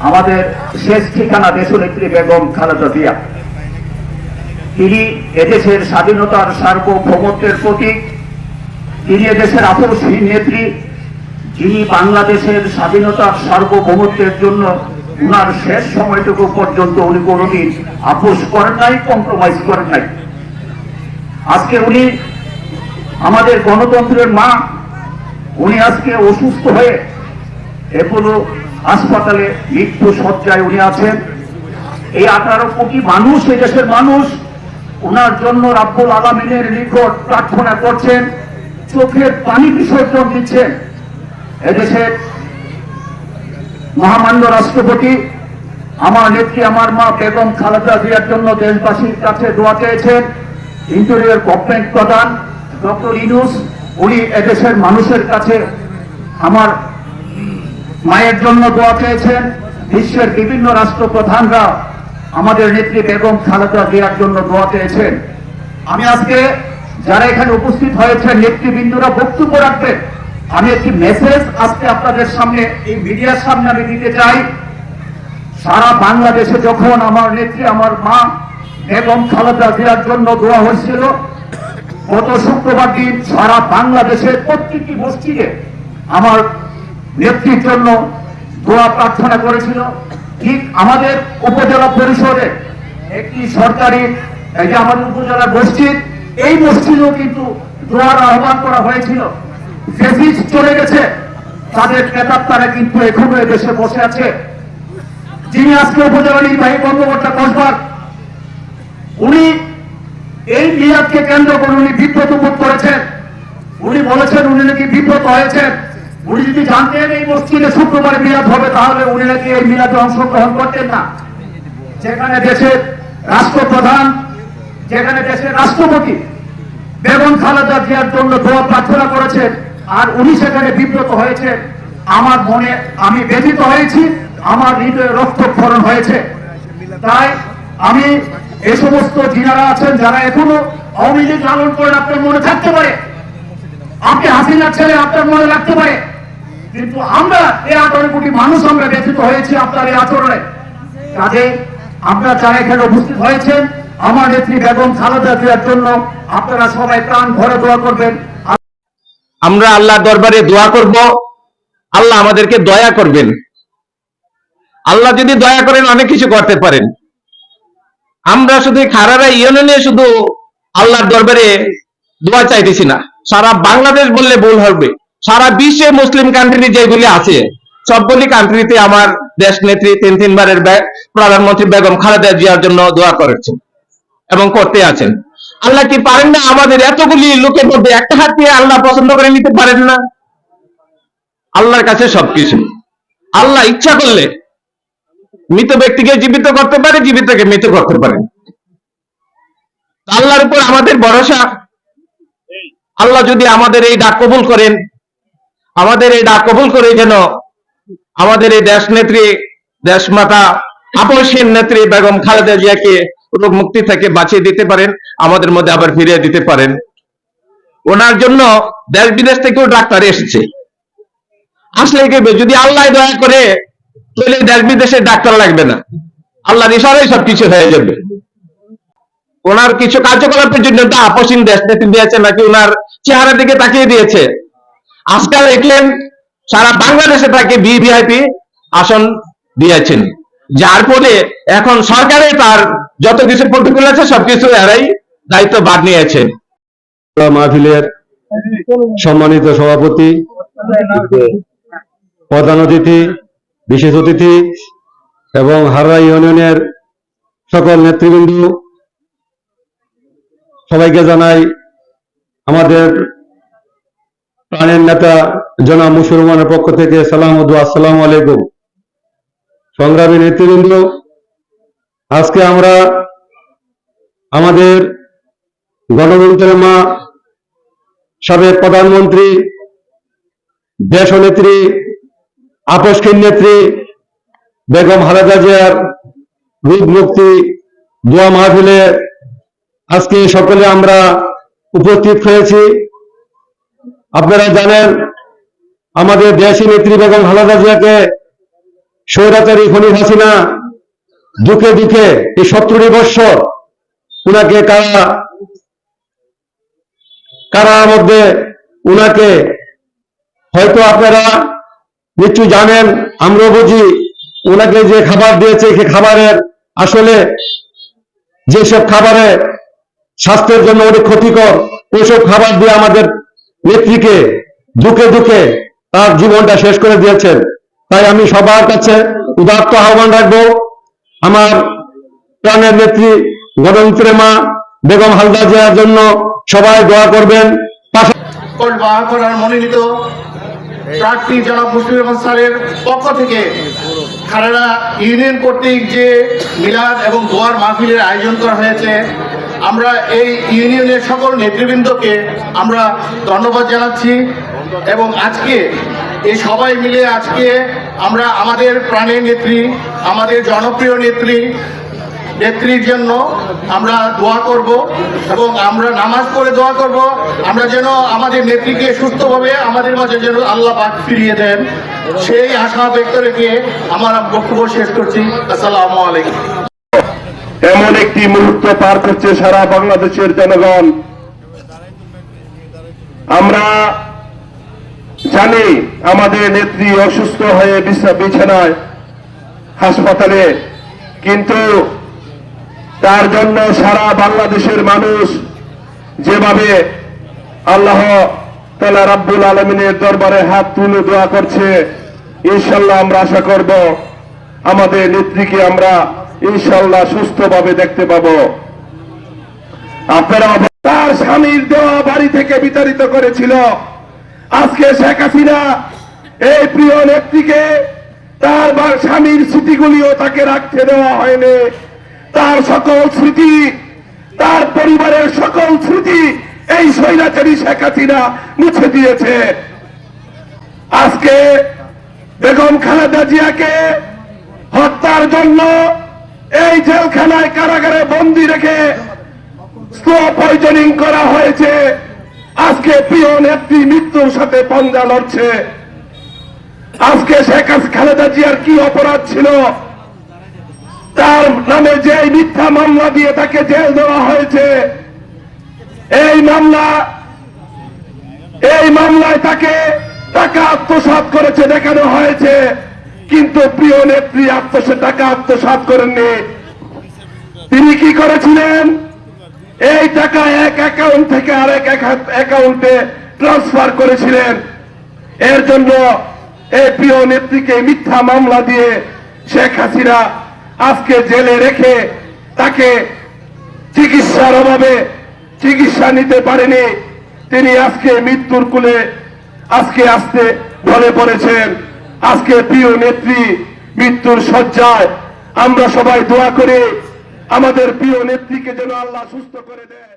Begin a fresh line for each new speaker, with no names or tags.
আমাদের শেষ ঠিকানা দেশনেত্রী বেগম খালেদা জিয়া। তিনি এদেশের স্বাধীনতার সার্বভৌমত্বের প্রতীক। তিনি এদেশের আপসহীন নেত্রী। যিনি বাংলাদেশের স্বাধীনতার সার্বভৌমত্বের জন্য উনার শেষ সময়টুকু পর্যন্ত উনি কোনোদিন আপোষ করেন নাই কম্প্রোমাইজ করেন নাই। আজকে উনি আমাদের গণতন্ত্রের মা। উনি আজকে অসুস্থ হয়ে এপোলো হাসপাতালে মৃত্যু সজ্জায় উনি আছেন। এই আঠারো কোটি মানুষ দেশের মানুষ ওনার জন্য রাব্বুল আলমিনের নিকট প্রার্থনা করছেন, চোখের পানি বিসর্জন দিচ্ছেন। এদেশের মহামান্য রাষ্ট্রপতি, আমার নেত্রী, আমার মা বেগম খালেদা জিয়ার জন্য দেশবাসীর কাছে দোয়া চেয়েছেন। ইন্টেরিয়র গভর্নমেন্ট প্রধান ডক্টর ইনুস, উনি এদেশের মানুষের কাছে আমার মায়ের জন্য দোয়া চেয়েছেন। বিশ্বের বিভিন্ন রাষ্ট্রপ্রধানরা আমাদের নেত্রী বেগম খালেদা জিয়ার জন্য দোয়া চেয়েছেন। আমি আজকে যারা এখানে উপস্থিত হয়েছেন, নেতৃবৃন্দরা বক্তব্য রাখবেন। আমি একটি মেসেজ আজকে আপনাদের সামনে, এই মিডিয়ার সামনে আমি দিতে চাই। সারা বাংলাদেশে যখন আমার নেত্রী, আমার মা বেগম খালেদা জিয়ার জন্য দোয়া হয়েছিল, গত শুক্রবার দিন সারা বাংলাদেশের প্রত্যেকটি মসজিদে আমার নেত্রীর জন্য দোয়া প্রার্থনা করেছিল। ঠিক আমাদের উপজেলা পরিষদে একটি সরকারি, এই যে আমাদের উপজেলা মসজিদ, এই মসজিদেও কিন্তু দোয়ার আহ্বান করা হয়েছিল। চলে গেছে। তাদের নেতার তারা কিন্তু এখনও দেশে বসে আছে। যিনি আজকে উপজেলা নির্বাহী কর্মকর্তা কসবার, উনি এই মিলাদকে কেন্দ্র করে উনি বিব্রত বোধ করেছেন। উনি বলেছেন, উনি নাকি বিব্রত হয়েছেন। উনি যদি জানতেন এই মসজিদে শুক্রবার মিলাদ হবে, তাহলে উনি নাকি এই মিলাদে অংশগ্রহণ করতেন না। যেখানে দেশের রাষ্ট্রপ্রধান, যেখানে দেশের রাষ্ট্রপতি বেগম খালেদা জিয়ার জন্য দোয়া প্রার্থনা করেছেন, আর উনি সেখানে বিব্রত হয়েছে আমার মনে, আমি ব্যথিত হয়েছি, আমার হৃদয়ে রক্তক্ষরণ হয়েছে। তাই আমি এ সমস্ত যিনারা আছেন, যারা এখনও আওয়ামী লীগ লালন করেন আপনার মনে থাকতে পারে? আপনি হাসিনার ছেলে, আপনার মনে রাখতে পারে? কিন্তু আমরা এই আঠারো কোটি মানুষ আমরা ব্যথিত হয়েছি আপনার এই আচরণে। কাজে আপনারা যারা এখানে উপস্থিত হয়েছেন, আমার নেত্রী বেগম খালেদা জিয়ার জন্য আপনারা সবাই প্রাণ ভরে দোয়া করবেন।
আমরা আল্লাহর দরবারে দোয়া করব। আল্লাহ আমাদেরকে দয়া করবেন। আল্লাহ যদি দয়া করেন, অনেক কিছু করতে পারেন। আমরা শুধু খারারা ইউনিয়নে শুধু আল্লাহর দরবারে দোয়া চাইতেছি না। সারা বাংলাদেশ বললে ভুল হবে। সারা বিশ্বে মুসলিম কান্ট্রি যেগুলি আছে, সবগুলি কান্ট্রিতে আমার দেশ নেত্রী তিন তিনবারের প্রধানমন্ত্রী বেগম খালেদা জিয়ার জন্য দোয়া করেছেন এবং করতে আছেন। আল্লাহ কি পারেন না আমাদের এতগুলি লোকের মধ্যে একটা হাত দিয়ে আল্লাহ পছন্দ করে নিতে পারেন না? আল্লাহর কাছে সবকিছু। আল্লাহ ইচ্ছা করলে মৃত ব্যক্তিকে জীবিত করতে পারে, জীবিতকে মৃত করতে পারে। আল্লাহর উপর আমাদের ভরসা। আল্লাহ যদি আমাদের এই ডাক কবুল করেন আমাদের এই ডাক কবুল করে যেন আমাদের এই দেশ নেত্রী, দেশ মাতা আপসীন নেত্রী বেগম খালেদা জিয়াকে রোগ মুক্তি থেকে বাঁচিয়ে দিতে পারেন, আমাদের মধ্যে আবার ফিরিয়ে দিতে পারেন। ওনার জন্য দেশ বিদেশ থেকেও ডাক্তার এসেছে। আসলে কেবে যদি আল্লাহ দয়া করে, তাহলে দেশ বিদেশের ডাক্তার লাগবে না। আল্লাহর ইশারাই সবকিছু হয়ে যাবে। ওনার কিছু কার্যকলাপের জন্য তো আপসীন দেশ নেত্রী দিয়েছে, নাকি ওনার চেহারার দিকে তাকিয়ে দিয়েছে? আজকাল দেখলেন সারা বাংলাদেশে তাকে ভিভিআইপি আসন দিয়েছেন। যার ফলে এখন সরকারে তার যত কিছু প্রোটোকল আছে সবকিছু এরাই দায়িত্ব বাদ নিয়েছে।
মাহফিলের সম্মানিত সভাপতি, প্রধান অতিথি, বিশেষ অতিথি এবং হাররা ইউনিয়নের সকল নেতৃবৃন্দ, সবাইকে জানাই আমাদের প্রাণের নেতা জনাব মুসলমানের পক্ষ থেকে সালাম আসসালামু আলাইকুম। সংগ্রামী নেতৃবৃন্দ, আজকে আমরা আমাদের গণতন্ত্রের মা সাবেক প্রধানমন্ত্রী দেশনেত্রী আপসহীন নেত্রী, বেগম খালেদা জিয়ার রূপ মুক্তি দোয়া মাহফিলে আজকে সকলে আমরা উপস্থিত হয়েছি। আপনারা জানেন, আমাদের দেশী নেত্রী বেগম খালেদা জিয়াকে স্বৈরাচারী খনিজ হাসিনা দুঃখে দুঃখে এই সত্তরটি বৎসর উনাকে কারা কারার মধ্যে উনাকে হয়তো আপনারা নিশ্চয় জানেন আমরা বুঝি ওনাকে যে খাবার দিয়েছে, সে খাবারের আসলে যেসব খাবারে স্বাস্থ্যের জন্য অনেক ক্ষতিকর, ওইসব খাবার দিয়ে আমাদের নেত্রীকে দুঃখে দুঃখে তার জীবনটা শেষ করে দিয়েছেন। তাই আমি সবার কাছে উদাত্ত আহ্বান রাখব, আমার প্রাণের নেত্রী গণতন্ত্রের মা বেগম হালদা জিয়ার জন্য সবাই দোয়া করবেন।
মনোনীত প্রার্থী জনাব মুশফিকুর রহমান পক্ষ থেকে খালেদা ইউনিয়ন কর্তৃক যে মিলাদ এবং দোয়ার মাহফিলের আয়োজন করা হয়েছে আমরা এই ইউনিয়নের সকল নেতৃবৃন্দকে আমরা ধন্যবাদ জানাচ্ছি এবং আজকে এই সবাই মিলে আজকে আমরা আমাদের প্রাণের নেত্রী, আমাদের জনপ্রিয় নেত্রী, নেত্রীর জন্য আমরা দোয়া করব এবং আমরা নামাজ পড়ে দোয়া করব। আমরা যেন আমাদের নেত্রীকে সুস্থভাবে আমাদের মাঝে যেন আল্লাহ পাক ফিরিয়ে দেন। সেই আশা ব্যক্ত রেখে আমার বক্তব্য শেষ করছি। আসসালামু আলাইকুম।
এমন একটি মুহূর্ত পার করছে সারা বাংলাদেশের জনগণ। আমরা জানি আমাদের নেত্রী অসুস্থ হয়ে বিছানায় হাসপাতালে, কিন্তু তার জন্য সারা বাংলাদেশের মানুষ যেভাবে আল্লাহ তালা রাব্বুল আলমিনের দরবারে হাত তুলে দোয়া করছে ইনশাল্লাহ আমরা আশা করব আমাদের নেত্রীকে আমরা ইনশাল্লাহ সুস্থভাবে দেখতে পাব। আপনারা তার স্বামীর দেওয়া বাড়ি থেকে বিতাড়িত করেছিল। আজকে শেখ হাসিনা এই প্রিয় নেত্রীকে তার স্বামীর স্মৃতিগুলিও তাকে রাখতে দেওয়া হয়নি। তার সকল স্মৃতি, তার পরিবারের সকল স্মৃতি এই স্বৈরাচারী শেখ হাসিনা মুছে দিয়েছে। আজকে বেগম খালেদা জিয়াকে হত্যার জন্য এই জেলখানায় কারাগারে বন্দি রেখে স্লো পয়জনিং করা হয়েছে। আজকে প্রিয় নেত্রী মৃত্যুর সাথে পঞ্জা লড়ছে। আজকে শেখ খালেদা জিয়ার কি অপরাধ ছিল? তার নামে যে মিথ্যা মামলা দিয়ে তাকে জেল দেওয়া হয়েছে, এই মামলা, এই মামলায় তাকে টাকা আত্মসাৎ করেছে, দেখানো হয়েছে। কিন্তু প্রিয় নেত্রী আত্মসাৎ টাকা আত্মসাৎ করেননি। তিনি কি করেছিলেন? এই টাকা এক অ্যাকাউন্ট থেকে আরেক অ্যাকাউন্টে ট্রান্সফার করেছিলেন। এর জন্য এই প্রিয় নেত্রীকে মিথ্যা মামলা দিয়ে শেখ হাসিনা আজকে জেলে রেখে তাকে চিকিৎসার অভাবে চিকিৎসা নিতে পারেনি। তিনি আজকে মৃত্যুর কুলে আজকে আসতে ঢলে পড়েছেন। আজকে প্রিয় নেত্রী, মৃত্যুর শয্যায় আমরা সবাই দোয়া করে, আমাদের প্রিয় নেত্রীকে যেন আল্লাহ সুস্থ করে দেয়